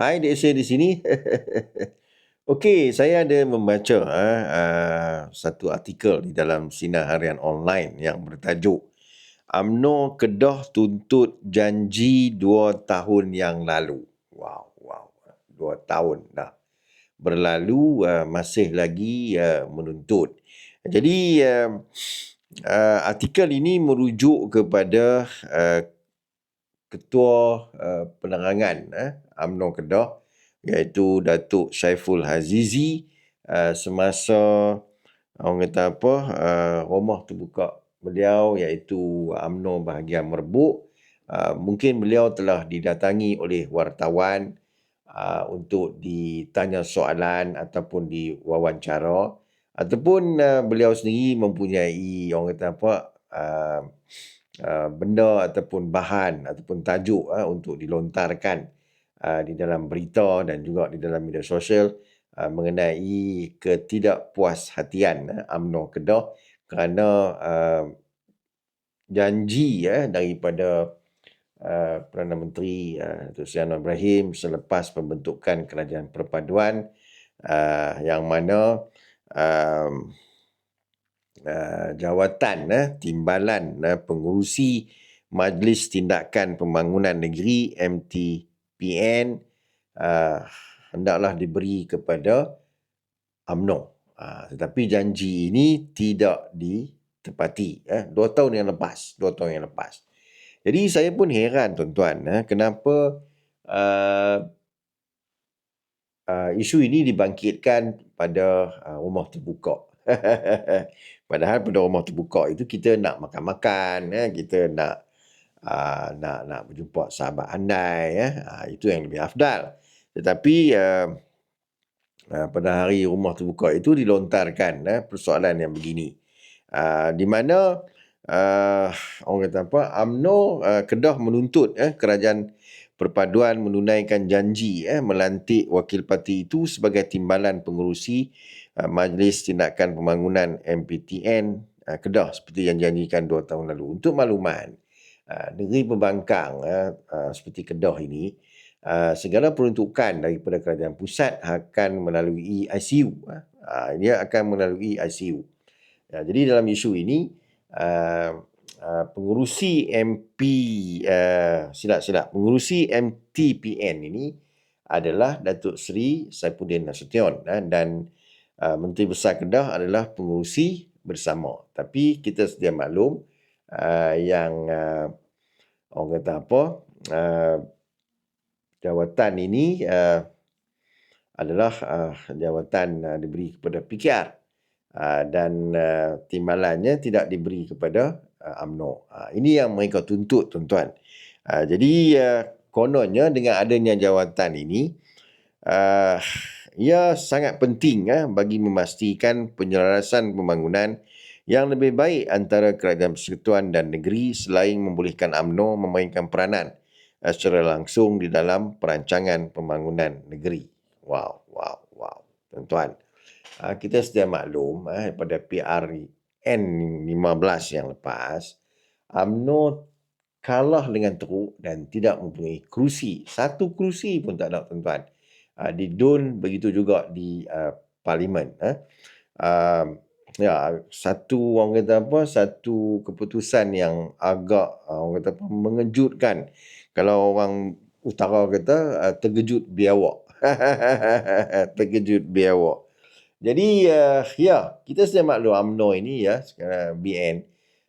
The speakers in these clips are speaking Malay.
Hai Dek Sir di sini. Okey, saya ada membaca uh, satu artikel di dalam Sinar Harian Online yang bertajuk UMNO Kedah tuntut janji dua tahun yang lalu. Wow, wow. Dua tahun dah. Berlalu uh, masih lagi uh, menuntut. Jadi, uh, uh, artikel ini merujuk kepada uh, Ketua uh, Penerangan uh, UMNO Kedah iaitu Datuk Syaiful Hazizi uh, semasa orang kata apa uh, rumah terbuka beliau iaitu UMNO bahagian Merbuk. Uh, mungkin beliau telah didatangi oleh wartawan uh, untuk ditanya soalan ataupun diwawancara. Ataupun uh, beliau sendiri mempunyai orang kata apa uh, uh, benda ataupun bahan ataupun tajuk uh, untuk dilontarkan uh, di dalam berita dan juga di dalam media sosial uh, mengenai ketidakpuashatian uh, UMNO Kedah kerana uh, janji uh, daripada uh, Perdana Menteri uh, Datuk Seri Ibrahim selepas pembentukan kerajaan perpaduan uh, yang mana uh, uh, jawatan uh, timbalan uh, pengurusi Majlis Tindakan Pembangunan Negeri MT PN uh, hendaklah diberi kepada UMNO. Uh, tetapi janji ini tidak ditepati. Eh, dua tahun yang lepas. Dua tahun yang lepas. Jadi saya pun heran tuan-tuan. Eh, kenapa uh, uh, isu ini dibangkitkan pada uh, rumah terbuka. Padahal pada rumah terbuka itu kita nak makan-makan. Eh, kita nak uh, nak nak berjumpa sahabat andai ya uh, itu yang lebih afdal tetapi uh, uh, pada hari rumah terbuka itu dilontarkan uh, persoalan yang begini uh, di mana uh, orang kata apa AMNO uh, Kedah menuntut uh, kerajaan perpaduan menunaikan janji eh, melantik wakil parti itu sebagai timbalan pengurusi Majlis Tindakan Pembangunan MPTN uh, Kedah seperti yang janjikan dua tahun lalu. Untuk makluman, Ah, negeri pembangkang seperti Kedah ini segala peruntukan daripada kerajaan pusat akan melalui ICU dia akan melalui ICU uh, jadi dalam isu ini pengurusi MP silap-silap pengurusi MTPN ini adalah Datuk Seri Saifuddin Nasution dan uh, Menteri Besar Kedah adalah pengurusi bersama tapi kita sedia maklum uh, yang uh, orang kata apa uh, jawatan ini uh, adalah uh, jawatan uh, diberi kepada PKR uh, dan uh, timbalannya tidak diberi kepada uh, UMNO. Uh, ini yang mereka tuntut tuan-tuan. Uh, jadi uh, kononnya dengan adanya jawatan ini uh, ia sangat penting uh, bagi memastikan penyelarasan pembangunan yang lebih baik antara kerajaan persekutuan dan negeri selain membolehkan UMNO memainkan peranan uh, secara langsung di dalam perancangan pembangunan negeri. Wow, wow, wow. Tuan-tuan, uh, kita sedia maklum uh, pada PRN 15 yang lepas, UMNO kalah dengan teruk dan tidak mempunyai kerusi. Satu kerusi pun tak ada, tuan-tuan. Di DUN, begitu juga di Parlimen. Ya, satu orang kata apa, satu keputusan yang agak orang kata apa, mengejutkan. Kalau orang utara kata uh, terkejut biawak. terkejut biawak. Jadi uh, ya, kita sedia maklum UMNO ini ya, sekarang BN.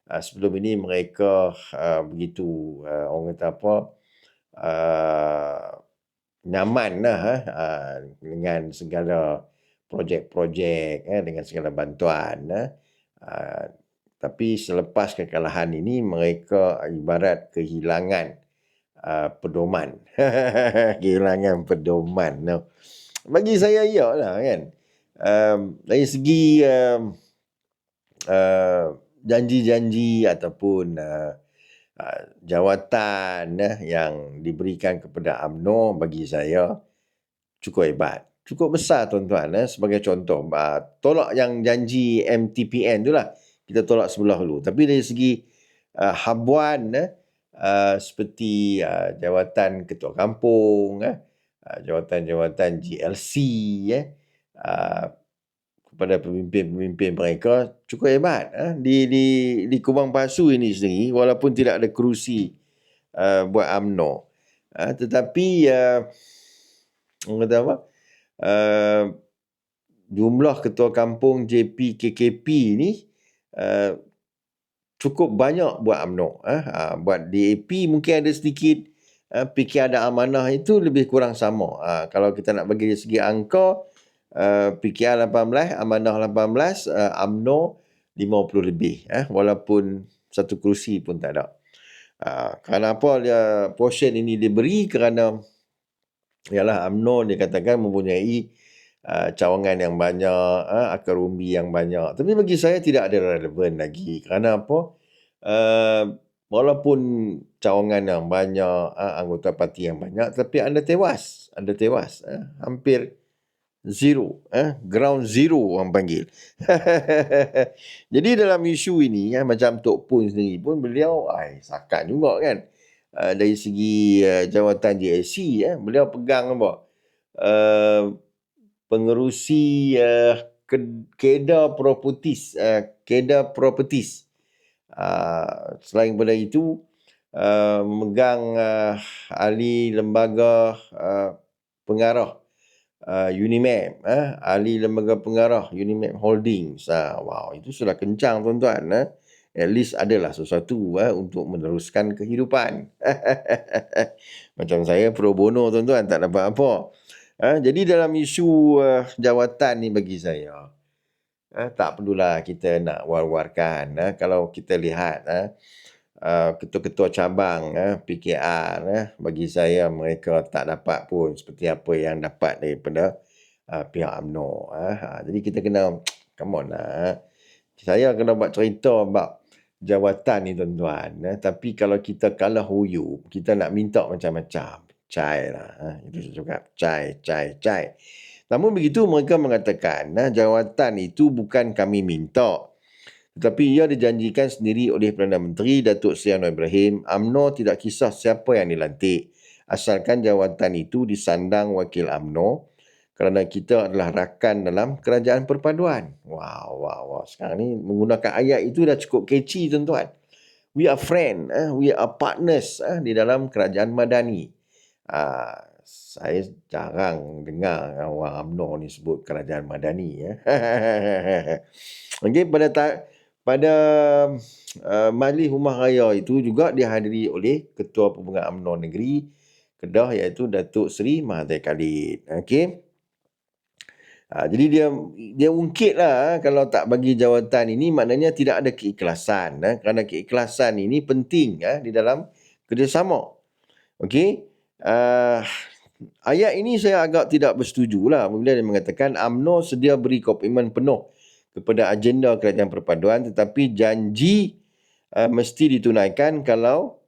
Uh, sebelum ini mereka uh, begitu uh, orang kata apa uh, nyaman lah uh, dengan segala projek-projek eh, dengan segala bantuan. Eh. Tapi selepas kekalahan ini mereka ibarat kehilangan uh, pedoman. kehilangan pedoman. No. Bagi saya ya lah kan. Um, dari segi um, uh, janji-janji ataupun uh, jawatan uh, yang diberikan kepada AMNO bagi saya cukup hebat. Cukup besar tuan-tuan eh, sebagai contoh. Uh, tolak yang janji MTPN tu lah kita tolak sebelah dulu tapi dari segi uh, habuan eh, uh, seperti uh, jawatan ketua kampung eh, uh, jawatan-jawatan GLC eh uh, kepada pemimpin-pemimpin mereka cukup hebat eh? di di di Kubang Pasu ini sendiri walaupun tidak ada kerusi uh, buat UMNO. Uh, tetapi uh, kata apa? Uh, jumlah ketua kampung JP KKP ni uh, cukup banyak buat UMNO uh, uh, buat DAP mungkin ada sedikit uh, fikir ada amanah itu lebih kurang sama. Uh, kalau kita nak bagi dari segi angka uh, PKR 18, Amanah 18, uh, UMNO 50 lebih. Eh, walaupun satu kerusi pun tak ada. Uh, kenapa dia portion ini diberi? Kerana ialah UMNO dia katakan mempunyai uh, cawangan yang banyak, uh, akar umbi yang banyak. Tapi bagi saya tidak ada relevan lagi. Kerana apa? Uh, walaupun cawangan yang banyak, uh, anggota parti yang banyak, tapi anda tewas. Anda tewas. Uh, hampir zero eh? Ground zero orang panggil. Jadi dalam isu ini ya macam Tok Pun sendiri pun beliau ai sakat juga kan? Uh, dari segi uh, jawatan JSC ya beliau pegang apa? Uh, pengerusi uh, keda properties uh, keda properties. Uh, selain pada itu uh, memegang uh, ahli lembaga uh, pengarah uh, Unimap, eh, ahli lembaga pengarah Unimap Holdings. Uh, wow, itu sudah kencang tuan-tuan. Eh. At least adalah sesuatu eh, untuk meneruskan kehidupan. Macam saya pro bono tuan-tuan, tak dapat apa. Eh, jadi dalam isu uh, jawatan ni bagi saya, eh, tak perlulah kita nak war-warkan. Eh. Kalau kita lihat, eh, Uh, ketua-ketua cabang eh, PKR eh, bagi saya mereka tak dapat pun seperti apa yang dapat daripada uh, pihak UMNO uh. jadi kita kena come on lah uh. saya kena buat cerita bab jawatan ni tuan-tuan uh. tapi kalau kita kalah huyu kita nak minta macam-macam cai lah uh. itu saya cakap cai cai cai namun begitu mereka mengatakan uh, jawatan itu bukan kami minta tetapi ia dijanjikan sendiri oleh Perdana Menteri Datuk Seri Anwar Ibrahim, AMNO tidak kisah siapa yang dilantik. Asalkan jawatan itu disandang wakil AMNO kerana kita adalah rakan dalam kerajaan perpaduan. Wow, wow, wow. Sekarang ni menggunakan ayat itu dah cukup catchy tuan-tuan. We are friend, eh? we are partners eh? di dalam kerajaan madani. Uh, saya jarang dengar orang UMNO ni sebut kerajaan madani. Eh? okay, pada tak pada uh, majlis rumah raya itu juga dihadiri oleh Ketua Pembinaan UMNO Negeri Kedah iaitu Datuk Seri Mahathir Khalid. Okey. Uh, jadi dia dia ungkitlah kalau tak bagi jawatan ini maknanya tidak ada keikhlasan eh, kerana keikhlasan ini penting eh, di dalam kerjasama. Okey. Uh, ayat ini saya agak tidak bersetuju lah bila dia mengatakan UMNO sedia beri komitmen penuh kepada agenda kerajaan perpaduan tetapi janji uh, mesti ditunaikan kalau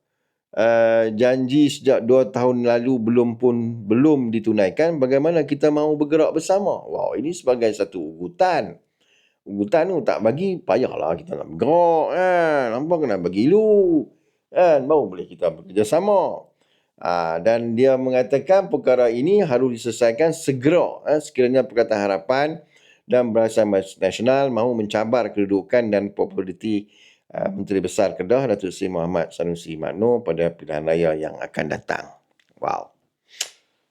uh, janji sejak dua tahun lalu belum pun belum ditunaikan bagaimana kita mahu bergerak bersama? Wow ini sebagai satu ugutan ugutan tu tak bagi payahlah kita nak bergerak kan nampak kena bagi lu kan baru boleh kita bekerjasama. Uh, dan dia mengatakan perkara ini harus diselesaikan segera uh, sekiranya Perkataan Harapan dan Barisan Nasional mahu mencabar kedudukan dan populariti uh, Menteri Besar Kedah Datuk Seri Muhammad Sanusi Makno pada pilihan raya yang akan datang. Wow.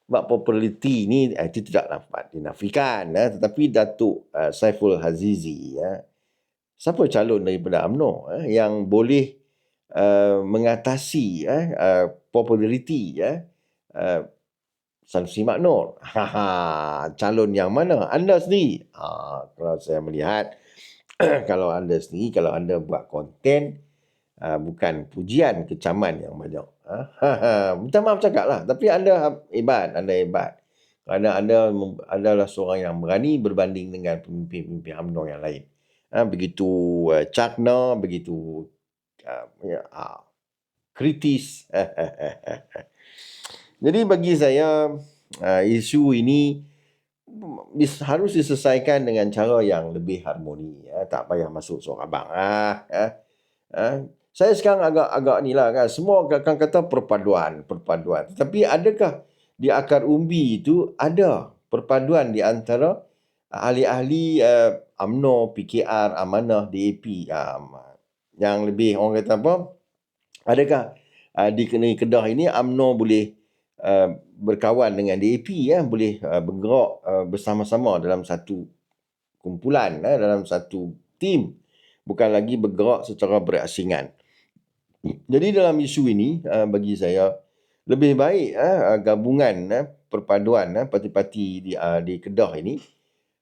Sebab populariti ini uh, itu tidak dapat dinafikan. Uh, tetapi Datuk uh, Saiful Hazizi, uh, siapa calon daripada UMNO uh, yang boleh uh, mengatasi uh, uh, populariti uh, uh, Sanusi Maknur. Ha, ha, calon yang mana? Anda sendiri. Ha, kalau saya melihat, kalau anda sendiri, kalau anda buat konten, uh, bukan pujian, kecaman yang banyak. Ha, ha, ha. Minta maaf cakap lah. Tapi anda hebat, anda hebat. Kerana anda adalah seorang yang berani berbanding dengan pemimpin-pemimpin UMNO yang lain. Ha, begitu uh, cakna, begitu uh, ya, uh, kritis. Jadi bagi saya uh, isu ini harus diselesaikan dengan cara yang lebih harmoni ya. tak payah masuk seorang abang ah ya. Uh, saya sekarang agak agak ni lah kan semua akan kata perpaduan perpaduan tapi adakah di akar umbi itu ada perpaduan di antara ahli-ahli uh, UMNO, PKR, Amanah, DAP. Um, yang lebih orang kata apa? Adakah uh, di Kedah ini UMNO boleh uh, berkawan dengan DAP ya, boleh uh, bergerak uh, bersama-sama dalam satu kumpulan, uh, dalam satu tim. Bukan lagi bergerak secara berasingan. Jadi dalam isu ini uh, bagi saya lebih baik uh, gabungan uh, perpaduan uh, parti-parti di uh, di Kedah ini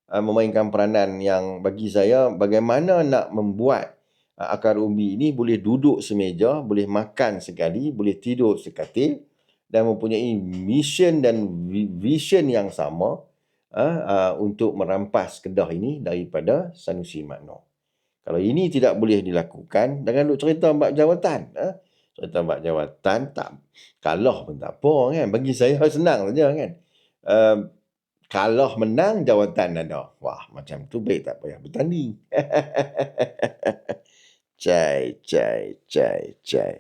uh, memainkan peranan yang bagi saya bagaimana nak membuat uh, akar umbi ini boleh duduk semeja, boleh makan sekali, boleh tidur sekatil dan mempunyai mission dan vision yang sama uh, uh, untuk merampas Kedah ini daripada Sanusi Makno. Kalau ini tidak boleh dilakukan, jangan duk cerita bab jawatan. Ha? Cerita bab jawatan, tak kalah pun tak apa kan. Bagi saya senang saja kan. Uh, kalah menang, jawatan ada. Wah, macam tu baik tak payah bertanding. cai, cai, cai, cai.